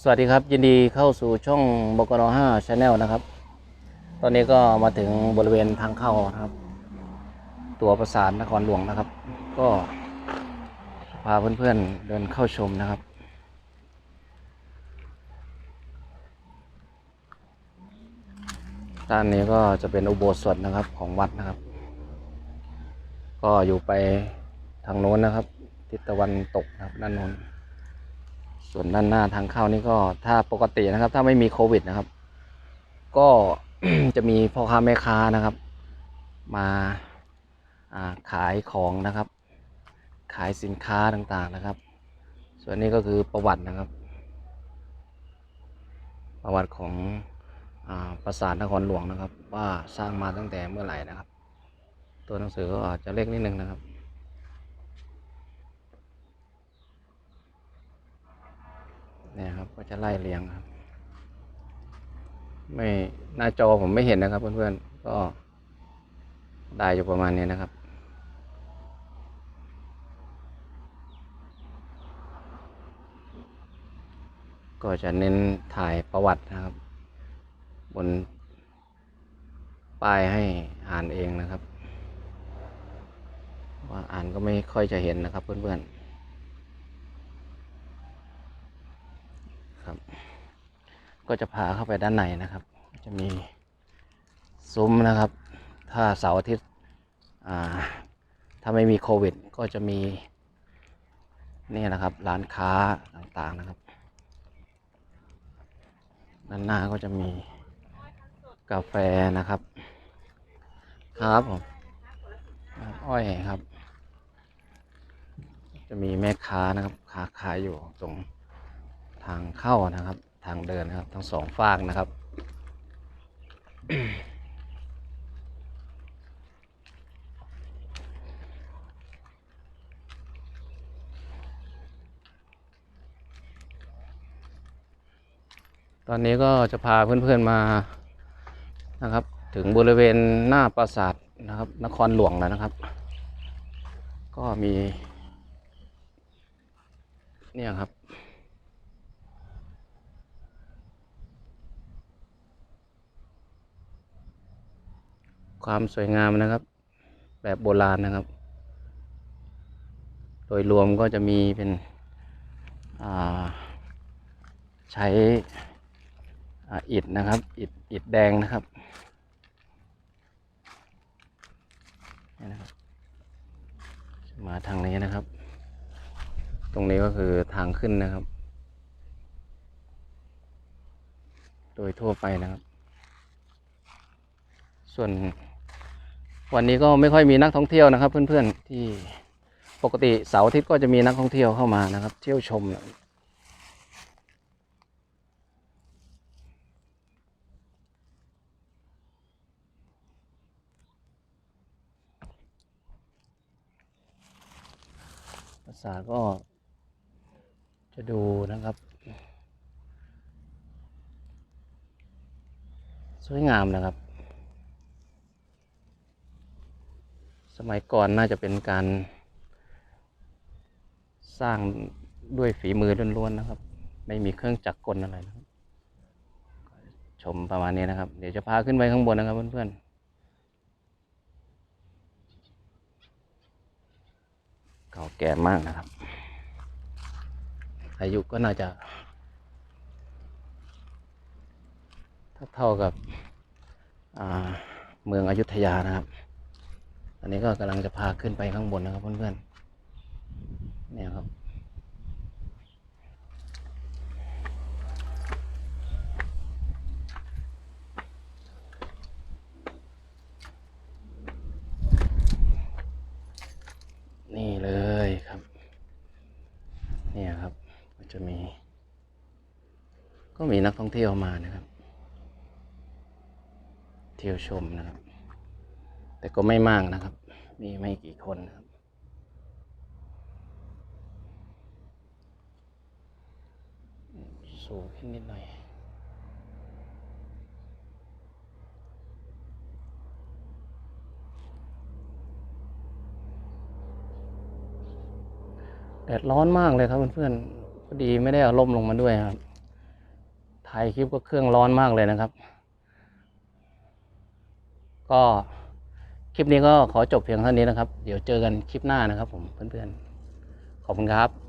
สวัสดีครับ ยินดีเข้าสู่ช่องบกน5 Channel นะครับ ตอนนี้ก็มาถึงบริเวณทางเข้านะครับ ตัวประสานนครหลวงนะครับ ก็พาเพื่อนๆเดินเข้าชมนะครับ ด้านนี้ก็จะเป็นอุโบสถนะครับของวัดนะครับ ก็อยู่ไปทางโน้นนะครับ ทิศตะวันตกนะครับด้านโน้น ส่วนด้านหน้าทางเข้านี่ก็ถ้าปกตินะครับ ถ้าไม่มีโควิดนะครับ ก็จะมีพ่อค้าแม่ค้านะครับ มาาขายของนะครับ ขายสินค้าต่างๆนะครับ ส่วนนี้ก็คือประวัตินะครับ ประวัติของอปราสาทนครหลวงนะครับ ว่าสร้างมาตั้งแต่เมื่อไหร่นะครับ ตัวหนังสือก็อาจจะเล็กนิดนึงนะครับ เนี่ยครับ ก็จะไล่เรียงครับ ไม่หน้าจอผมไม่เห็นนะครับ เพื่อนๆ ก็ได้อยู่ประมาณนี้นะครับ ก็จะเน้นถ่ายประวัตินะครับ บนป้ายให้อ่านเองนะครับ ว่าอ่านก็ไม่ค่อยจะเห็นนะครับเพื่อนๆ ครับ ก็จะพาเข้าไปด้านในนะครับ จะมีซุ้มนะครับ ถ้าเสาร์อาทิตย์ถ้าไม่มีโควิด ก็จะมีนี่นะครับร้านค้าต่างๆนะครับ ด้านหน้าก็จะมีกาแฟนะครับ ครับผมอ้อยครับ จะมีแม่ค้านะครับค้าขายอยู่ตรงทางเข้านะครับ ทางเดินนะครับ ทั้งสองฝากนะครับ ตอนนี้ก็จะพาเพื่อนๆมานะครับ ถึงบริเวณหน้าปราสาทนะครับ นครหลวงแล้วนะครับ ก็มี เนี่ยครับ ความสวยงามนะครับ แบบโบราณนะครับ โดยรวมก็จะมีเป็นใช้อิฐนะครับ อิฐอิฐแดงนะครับนี่นะครับ มาทางนี้นะครับ ตรงนี้ก็คือทางขึ้นนะครับ โดยทั่วไปนะครับ ส่วน วันนี้ก็ไม่ค่อยมีนักท่องเที่ยวนะครับ เพื่อนๆที่ปกติเสาร์อาทิตย์ก็จะมีนักท่องเที่ยวเข้ามานะครับ เที่ยวชมนะภาษาก็จะดูนะครับ สวยงามนะครับ สมัยก่อนน่าจะเป็นการ สร้างด้วยฝีมือล้วนๆนะครับ ไม่มีเครื่องจักรกลอะไรนะครับชมประมาณนี้นะครับ เดี๋ยวจะพาขึ้นไปข้างบนนะครับเพื่อนๆ เก่าแก่มากนะครับ อายุก็น่าจะเท่ากับเมืองอยุธยานะครับ อันนี้ก็กำลังจะพาขึ้นไปข้างบนนะครับเพื่อนๆเนี่ยครับ นี่เลยครับ เนี่ยครับก็จะมี ก็มีนักท่องเที่ยวมานะครับ เที่ยวชมนะครับ แต่ก็ไม่มากนะครับ มีไม่กี่คนครับสูงขึ้นนิดหน่อยแดดร้อนมากเลยครับเพื่อนๆพอดีไม่ได้เอาร่มลงมาด้วยครับถ่ายคลิปก็เครื่องร้อนมากเลยนะครับ ก็ คลิปนี้ก็ขอจบเพียงเท่านี้นะครับ เดี๋ยวเจอกันคลิปหน้านะครับผมเพื่อนๆ ขอบคุณครับ